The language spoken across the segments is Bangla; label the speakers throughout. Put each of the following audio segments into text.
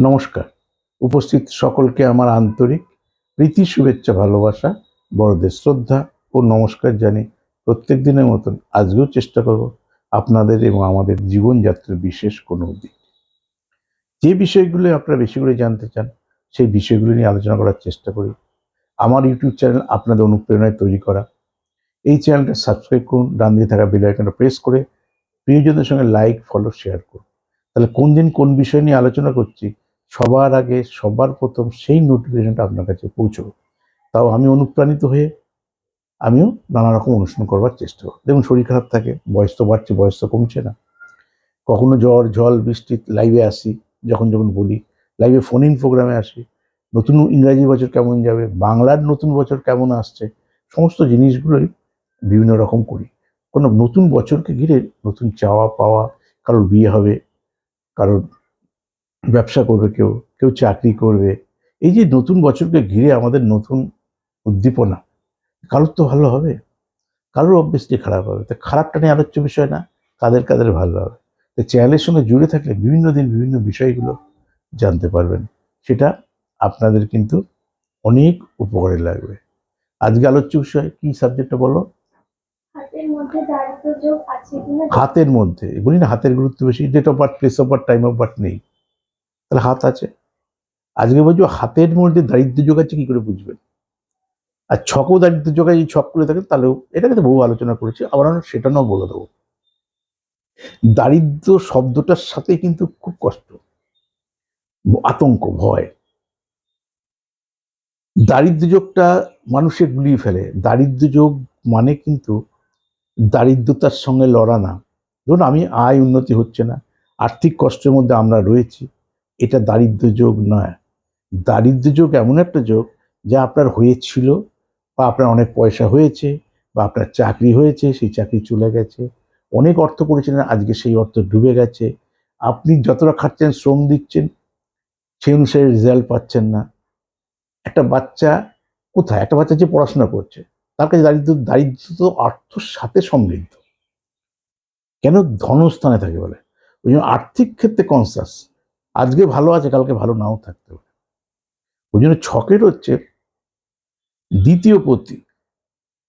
Speaker 1: নমস্কার। উপস্থিত সকলকে আমার আন্তরিক প্রীতি, শুভেচ্ছা, ভালোবাসা, বড়দের শ্রদ্ধা ও নমস্কার জানি প্রত্যেক দিনের মতন আজকেও চেষ্টা করব আপনাদের এবং আমাদের জীবনযাত্রার বিশেষ কোনো দিক। যে বিষয়গুলো আপনারা বেশি করে জানতে চান, সেই বিষয়গুলো নিয়ে আলোচনা করার চেষ্টা করি। আমার ইউটিউব চ্যানেল আপনাদের অনুপ্রেরণায় তৈরি করা। এই চ্যানেলটা সাবস্ক্রাইব করুন, ডান দিয়ে থাকা বেল আইকনটা প্রেস করে প্রিয়জনদের সঙ্গে লাইক, ফলো, শেয়ার করুন। তাহলে কোন দিন কোন বিষয় নিয়ে আলোচনা করছি সবার আগে, সবার প্রথম সেই নোটিফিকেশনটা আপনার কাছে পৌঁছবে। তাও আমি অনুপ্রাণিত হয়ে আমিও নানা রকম অনুষ্ঠান করবার চেষ্টা করব। দেখুন, শরীর খারাপ থাকে, বয়স তো বাড়ছে, বয়স তো কমছে না। কখনো জ্বর জল বৃষ্টি লাইভে আসি, যখন যখন বলি লাইভে ফোন ইন প্রোগ্রামে আসি, নতুন ইংরাজি বছর কেমন যাবে, বাংলার নতুন বছর কেমন আসছে, সমস্ত জিনিসগুলোই বিভিন্ন রকম করি। কোনো নতুন বছরকে ঘিরে নতুন চাওয়া পাওয়া কারোর বিয়ে হবে, কারোর ব্যবসা করবে কেউ কেউ চাকরি করবে। এই যে নতুন বছরকে ঘিরে আমাদের নতুন উদ্দীপনা কারোর তো ভালো হবে কারোর অবভিয়াসলি খারাপ হবে। তা খারাপটা নিয়ে আলোচ্য বিষয় না কাদের কাদের ভালো হবে। তো চ্যানেলের সঙ্গে জুড়ে থাকলে বিভিন্ন দিন বিভিন্ন বিষয়গুলো জানতে পারবেন। সেটা আপনাদের কিন্তু অনেক উপকারে লাগবে। আজকে আলোচ্য বিষয় কি সাবজেক্টটা বলো?
Speaker 2: হাতের মধ্যে
Speaker 1: বলি না হাতের গুরুত্ব বেশি date of birth place of birth time of birth নেই। তাহলে হাত আছে। আজকে বলছো হাতের মধ্যে দারিদ্র যোগ আছে কি করে বুঝবেন আর ছকও দারিদ্র যোগ আছে, যদি ছক করে থাকে তাহলেও এটাকে তো বহু আলোচনা করেছি আবার আমরা সেটা নাও বলে দেবো। দারিদ্র শব্দটার সাথে কিন্তু খুব কষ্ট আতঙ্ক ভয়। দারিদ্র যোগটা মানুষের গুলিয়ে ফেলে। দারিদ্র যোগ মানে কিন্তু দারিদ্রতার সঙ্গে লড়া না ধরুন আমি আয় উন্নতি হচ্ছে না আর্থিক কষ্টের মধ্যে আমরা রয়েছি এটা দারিদ্র যোগ নয়। দারিদ্র যোগ এমন একটা যোগ যা আপনার হয়েছিল বা আপনার অনেক পয়সা হয়েছে বা আপনার চাকরি হয়েছে, সেই চাকরি চলে গেছে। অনেক অর্থ করেছিলেন আজকে সেই অর্থ ডুবে গেছে। আপনি যতটা খাচ্ছেন শ্রম দিচ্ছেন, সেই অনুসারে রেজাল্ট পাচ্ছেন না। একটা বাচ্চা কোথায়? একটা বাচ্চা যে পড়াশোনা করছে, তার কাছে দারিদ্র দারিদ্র তো অর্থর সাথে সমৃদ্ধ। কেন? ধনস্থানে থাকে বলে। ওই জন্য আর্থিক ক্ষেত্রে কনসাস আজকে ভালো আছে, কালকে ভালো নাও থাকতে পারে। ওই জন্য ছকের হচ্ছে দ্বিতীয় পতি,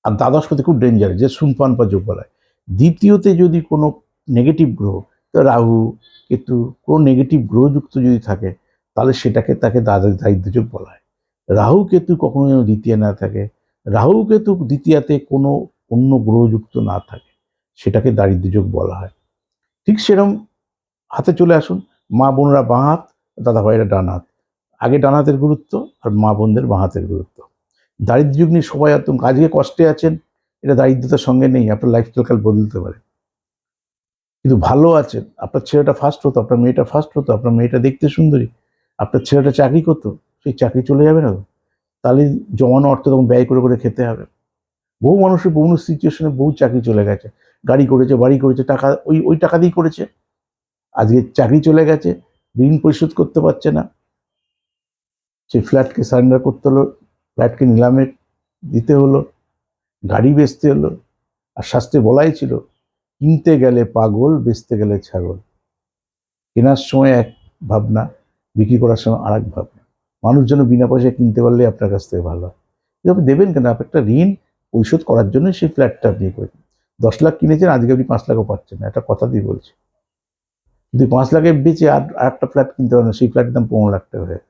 Speaker 1: আর দ্বাদশ পতি খুব ডেঞ্জার যে সুনপান বা যোগ বলা হয় দ্বিতীয়তে যদি কোনো নেগেটিভ গ্রহ রাহু, কেতু, কোনো নেগেটিভ গ্রহযুক্ত যদি থাকে, তাহলে সেটাকে তাকে দাদা দারিদ্র যোগ বলা হয়। রাহু, কেতু কখনো যেন দ্বিতীয় না থাকে। রাহু, কেতু দ্বিতীয়াতে কোনো অন্য গ্রহযুক্ত না থাকে, সেটাকে দারিদ্র যোগ বলা হয়। ঠিক সেরম হাতে চলে আসুন। মা বোনরা বাঁ হাত, দাদা ভাইরা ডান হাত। আগে ডান হাতের গুরুত্ব আর মা বোনদের বাঁ হাতের গুরুত্ব। দারিদ্র যুগ নিয়ে সবাই একদম আজকে কষ্টে আছেন, এটা দারিদ্রতার সঙ্গে নেই, আপনার লাইফস্টাইল কাল বদলতে পারে। কিন্তু ভালো আছেন, আপনার ছেলেটা ফার্স্ট হতো, আপনার মেয়েটা ফার্স্ট হতো, আপনার মেয়েটা দেখতে সুন্দরী, আপনার ছেলেটা চাকরি করতো, সেই চাকরি চলে যাবে না? তাহলে জমানো অর্থ তখন ব্যয় করে করে খেতে হবে। বহু মানুষের বহু সিচুয়েশনে বহু চাকরি চলে গেছে। গাড়ি করেছে, বাড়ি করেছে, টাকা, ওই ওই টাকা দিয়েই করেছে। আজকে চাকরি চলে গেছে, ঋণ পরিশোধ করতে পারছে না। সেই ফ্ল্যাটকে সারেন্ডার করতে হলো, ফ্ল্যাটকে নিলামে দিতে হলো, গাড়ি বেচতে হলো, আর শাস্ত্রে বলাই ছিল, কিনতে গেলে পাগল, বেচতে গেলে ছাগল। কেনার সময় এক ভাবনা, বিক্রি করার সময় আর এক ভাবনা। মানুষ যেন বিনা পয়সায় কিনতে পারলে আপনার কাছ থেকে ভালো হয়। আপনি দেবেন কেন? আপনি একটা ঋণ পরিশোধ করার জন্য সেই ফ্ল্যাটটা আপনি করেছেন। দশ লাখ কিনেছেন, আজকে আপনি পাঁচ লাখও পাচ্ছেন না। একটা কথা দিয়ে বলছি। যদি পাঁচ লাখে বেচে আর একটা ফ্ল্যাট কিনতে পারেন সেই ফ্ল্যাটের দাম পনেরো লাখ টাকা হয়ে।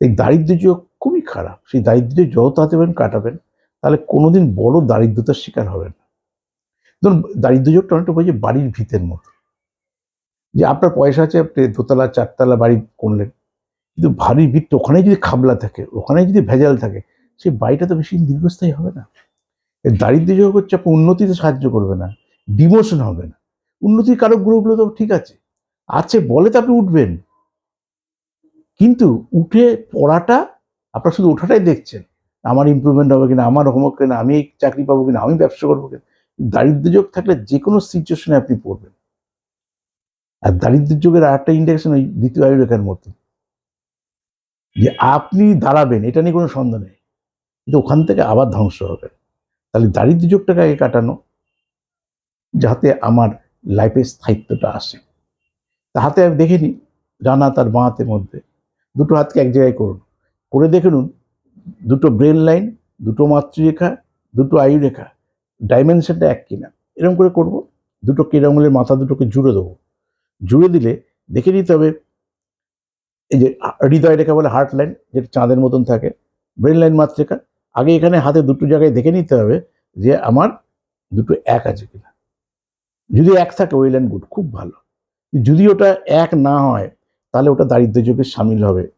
Speaker 1: এই দারিদ্র্য খুবই খারাপ। সেই দারিদ্র্য যত তাড়াতাড়ি পারেন কাটাবেন, তাহলে কোনোদিন বড় দারিদ্রতার শিকার হবেন না। ধরুন, দারিদ্র্য যোগটা অনেকটা বলছে বাড়ির ভিতের মতো। যে আপনার পয়সা আছে, আপনি দোতলা, চারতলা বাড়ি করলেন, কিন্তু ভারী ভিত ওখানে যদি খাবলা থাকে ওখানে যদি ভেজাল থাকে, সেই বাড়িটা তো বেশি দীর্ঘস্থায়ী হবে না। দারিদ্র্য হচ্ছে, আপনার উন্নতিতে সাহায্য করবে না, ডিমোশন হবে না। উন্নতির কারক গ্রহগুলো তো ঠিক আছে। আছে বলে তো আপনি উঠবেন। কিন্তু উঠে পড়াটা আপনার শুধু ওঠাটাই দেখছেন। আমার ইমপ্রুভমেন্ট হবে কিনা, আমার হোমওয়ার্ক কিনা, আমি চাকরি পাবো কিনা, আমি ব্যবসা করব কিনা। দারিদ্র যোগ থাকলে যে কোনো সিচুয়েশনে আপনি পড়বেন। আর দারিদ্র যোগের আর একটা ইন্ডাকশন ওই দ্বিতীয় আয়ু রেখার মতো যে আপনি দাঁড়াবেন, এটা নিয়ে কোনো সন্দেহ নেই। কিন্তু ওখান থেকে আবার ধ্বংস হবে। তাহলে দারিদ্র যোগটাকে আগে কাটানো, যাতে আমার লাইফে স্থায়িত্বটা আসে। তা হাতে আমি দেখে নিই ডান হাত বাঁ হাতের মধ্যে। দুটো হাতকে এক জায়গায় করুন। করে দেখে নিন, দুটো ব্রেন লাইন দুটো মাতৃরেখা, দুটো আয়ু রেখা ডাইমেনশনটা এক কিনা। এরকম করে করব, দুটো কেরাঙ্গুলের মাথা দুটোকে জুড়ে দেবো। জুড়ে দিলে দেখে নিতে হবে, এই যে হৃদয় রেখা বলে হার্ট লাইন যেটা চাঁদের মতন থাকে ব্রেন লাইন মাতৃকা আগে এখানে হাতে দুটো জায়গায় দেখে নিতে হবে যে আমার দুটো এক আছে কিনা। যদি এক থাকে ওয়েল অ্যান্ড গুড খুব ভালো। যদি ওটা এক না হয়, তাহলে ওটা দারিদ্র যোগের সামিল হবে।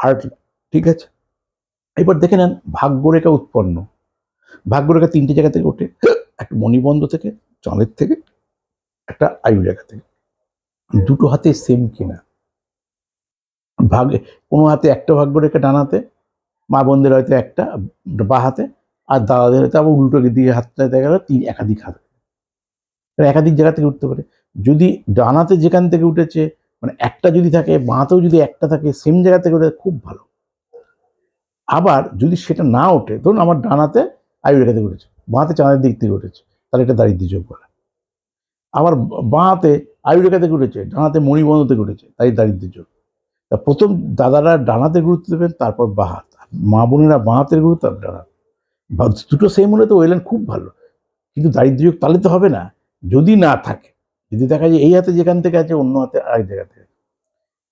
Speaker 1: হার্ট ঠিক আছে? এবার দেখে নেন ভাগ্যরেখা উৎপন্ন। ভাগ্যরেখা তিনটে জায়গা থেকে ওঠে। একটা মণিবন্ধ থেকে, চাঁদের থেকে, একটা আয়ু রেখা থেকে। দুটো হাতে সেম কিনা। ভাগে কোনো হাতে একটা ভাগ্য রেখে ডান হাতে, মা বোনদের হয়তো একটা বা হাতে, আর দাদাদের হয়তো আবার উল্টো দিয়ে হাতটা দেখা গেল, তিন একাধিক হাত। একাধিক জায়গা থেকে উঠতে পারে। যদি ডানাতে যেখান থেকে উঠেছে মানে একটা যদি থাকে, বাঁতেও যদি একটা থাকে সেম জায়গা থেকে উঠে খুব ভালো। আবার যদি সেটা না ওঠে, ধরুন আমার ডানাতে আয়ু রেখা থেকে উঠেছে, বাঁতে চাঁদের দিক থেকে উঠেছে, তাহলে এটা দারিদ্র্য যোগ বলে আবার বাঁতে আয়ু রেখা থেকে উঠেছে, ডানাতে মণিবন্ধ থেকে উঠেছে, তাই দারিদ্র্য যোগ। তা প্রথম দাদারা ডানাতে গুরুত্ব দেবেন, তারপর বাঁ হাত মা বোনেরা বাঁ হাতের গুরুত্ব ডানা দুটো সেম হলে তো ওয়েলেন খুব ভালো। কিন্তু দারিদ্র্য যোগ তাহলে তো হবে না। যদি না থাকে, যদি দেখা যায় এই হাতে যেখান থেকে আছে, অন্য হাতে আরেক জায়গা থেকে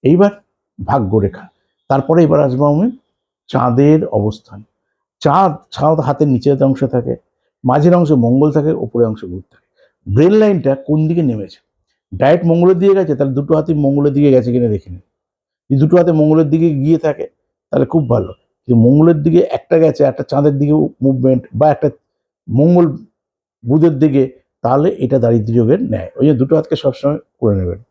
Speaker 1: এইবার ভাগ্যরেখা। তারপরে এবার আসব আমি চাঁদের অবস্থান। চাঁদ চাঁদ হাতের নিচের অংশ থাকে, মাঝের অংশে মঙ্গল থাকে, ওপরের অংশে বুধ থাকে। ব্রেন লাইনটা কোন দিকে নেমেছে? ডাইরেক্ট মঙ্গলের দিকে গেছে, তাহলে দুটো হাতই মঙ্গলের দিকে গেছে কিনা দেখে নিন। যদি দুটো হাতে মঙ্গলের দিকে গিয়ে থাকে, তাহলে খুব ভালো। কিন্তু মঙ্গলের দিকে একটা গেছে, একটা চাঁদের দিকে মুভমেন্ট বা একটা মঙ্গল বুধের দিকে তাহলে এটা দারিদ্র্য যোগের ন্যায়। ওই জন্য দুটো হাতকে সবসময় করে নেবেন।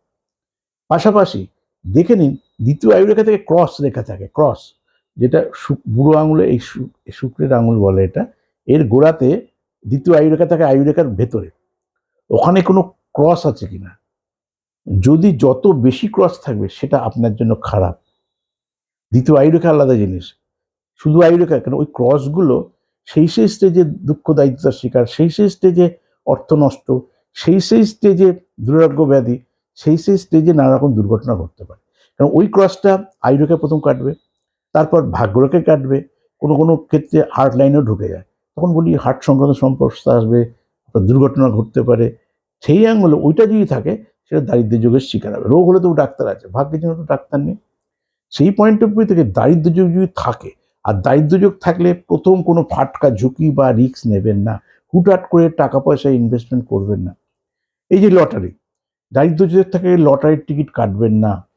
Speaker 1: পাশাপাশি দেখে নিন, দ্বিতীয় আয়ু রেখা থেকে ক্রস রেখা থাকে, ক্রস, যেটা বুড়ো আঙুলে, এই শুক্রের আঙুল বলে এটা, এর গোড়াতে দ্বিতীয় আয়ু রেখা থাকে আয়ু রেখার ভেতরে। ওখানে কোনো ক্রস আছে কিনা? যদি যত বেশি ক্রস থাকবে, সেটা আপনার জন্য খারাপ। দ্বিতীয় আয়ুরেখা আলাদা জিনিস। শুধু আয়ুরেখা, কেন ওই ক্রসগুলো সেই সেই স্টেজে দুঃখ দায়িত্বতার শিকার, সেই সেই স্টেজে অর্থ নষ্ট, সেই সেই স্টেজে দুরারোগ্য ব্যাধি, সেই সেই স্টেজে নানা রকম দুর্ঘটনা ঘটতে পারে। কারণ ওই ক্রসটা আয়ুরেখা প্রথম কাটবে, তারপর ভাগ্যরেখা কাটবে, কোনো কোনো ক্ষেত্রে হার্ট লাইনেও ঢুকে যায়। তখন বলি হার্ট সংক্রান্ত সমস্যা আসবে দুর্ঘটনা ঘটতে পারে। সেই আঙ্গুলে ওইটা যদি থাকে, সেটা দারিদ্র্য যোগের শিকার হবে। রোগ হলে তো ডাক্তার আছে, ভাগ্যের জন্য তো ডাক্তার নেই। সেই পয়েন্ট অফ ভিউ থেকে দারিদ্র্য যোগ যদি থাকে, আর দারিদ্র্য যোগ থাকলে প্রথম কোনো ফাটকা, ঝুঁকি বা রিস্ক নেবেন না। হুটহাট করে টাকা পয়সা ইনভেস্টমেন্ট করবেন না। এই যে লটারি দারিদ্র্য থেকে লটারির টিকিট কাটবেন না।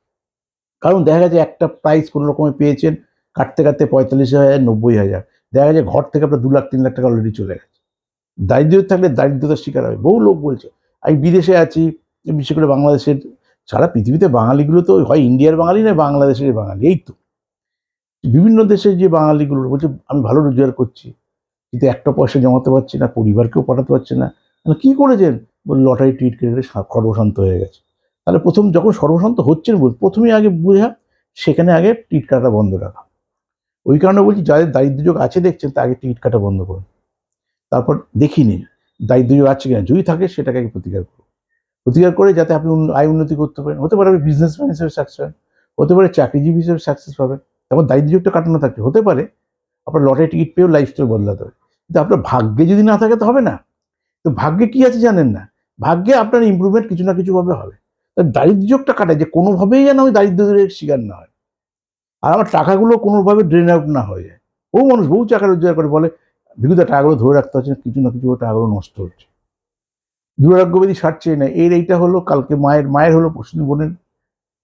Speaker 1: কারণ দেখা গেছে একটা প্রাইস কোনো রকমে পেয়েছেন, কাটতে কাটতে পঁয়তাল্লিশ হাজার, নব্বই হাজার। দেখা গেছে ঘর থেকে আপনার দু লাখ, তিন লাখ টাকা অলরেডি চলে গেছে। দারিদ্র থাকলে দারিদ্রতার শিকার হবে। বহু লোক বলছে, আমি বিদেশে আছি, বিশেষ করে বাংলাদেশের, সারা পৃথিবীতে বাঙালিগুলো তো হয় ইন্ডিয়ার বাঙালি না বাংলাদেশের বাঙালি, এই তো। বিভিন্ন দেশের যে বাঙালিগুলো বলছে, আমি ভালো রোজগার করছি। কিন্তু একটা পয়সা জমাতে পারছি না, পরিবারকেও পাঠাতে পারছি না। তাহলে কী করেছেন বলে লটারি টিট কেটে সর্বশান্ত হয়ে গেছে। তাহলে প্রথম যখন সর্বশান্ত হচ্ছেন বল প্রথমেই আগে বোঝা, সেখানে আগে টিট কাটা বন্ধ রাখা। ওই কারণে বলছি, যাদের দারিদ্র্য যোগ আছে দেখছেন, তা আগে টিট কাটা বন্ধ করুন। তারপর দেখি নিন দারিদ্র্য যোগ আছে কিনা, যদি থাকে সেটাকে আগে প্রতিকার করুন। প্রতিকার করে যাতে আপনি আয় উন্নতি করতে পারেন। হতে পারে আপনি বিজনেসম্যান হিসেবে সাকসেস হন হতে পারে চাকরিজীবী হিসেবে সাকসেস পাবেন। তখন দারিদ্র্য যোগটা কাটানো থাকবে হতে পারে, আপনার লটারি টিকিট পেয়েও লাইফস্টাইল বদলাতে হবে কিন্তু আপনার ভাগ্যে যদি না থাকে তো হবে না। তো ভাগ্যে কি আছে জানেন না? ভাগ্যে আপনার ইমপ্রুভমেন্ট কিছু না কিছুভাবে হবে। তা দারিদ্র্য যোগটা কাটায় যে কোনোভাবেই যেন আমি দারিদ্র্যের শিকার না হয়। আর আমার টাকাগুলো কোনোভাবে ড্রেন আউট না হয়ে যায়। বহু মানুষ বহু টাকা রোজগার করে বলে বিগত টাকাগুলো ধরে রাখতে হচ্ছে না, কিছু না কিছু টাকাগুলো নষ্ট হচ্ছে। দুরারোগ্য ব্যাধি সারছে না। এর এইটা হলো কালকে মায়ের মায়ের হলো পশ্চিম বোনের।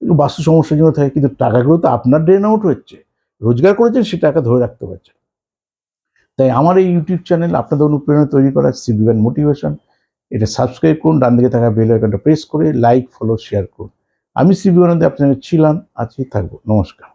Speaker 1: বাস্তু সমস্যার জন্য থাকে কিন্তু টাকাগুলো তো আপনার ড্রেন আউট হচ্ছে। রোজগার করেছেন সে টাকা ধরে রাখতে পারছেন তাই আমার এই ইউটিউব চ্যানেল আপনাদের অনুপ্রেরণা তৈরি করা সিবিএন মোটিভেশন এটা সাবস্ক্রাইব করুন, ডান দিকে থাকা বেল আইকনটা প্রেস করে লাইক ফলো শেয়ার করুন। আমি সিবিএনতে আপনাদের ছিলাম আজকে থাকব। নমস্কার।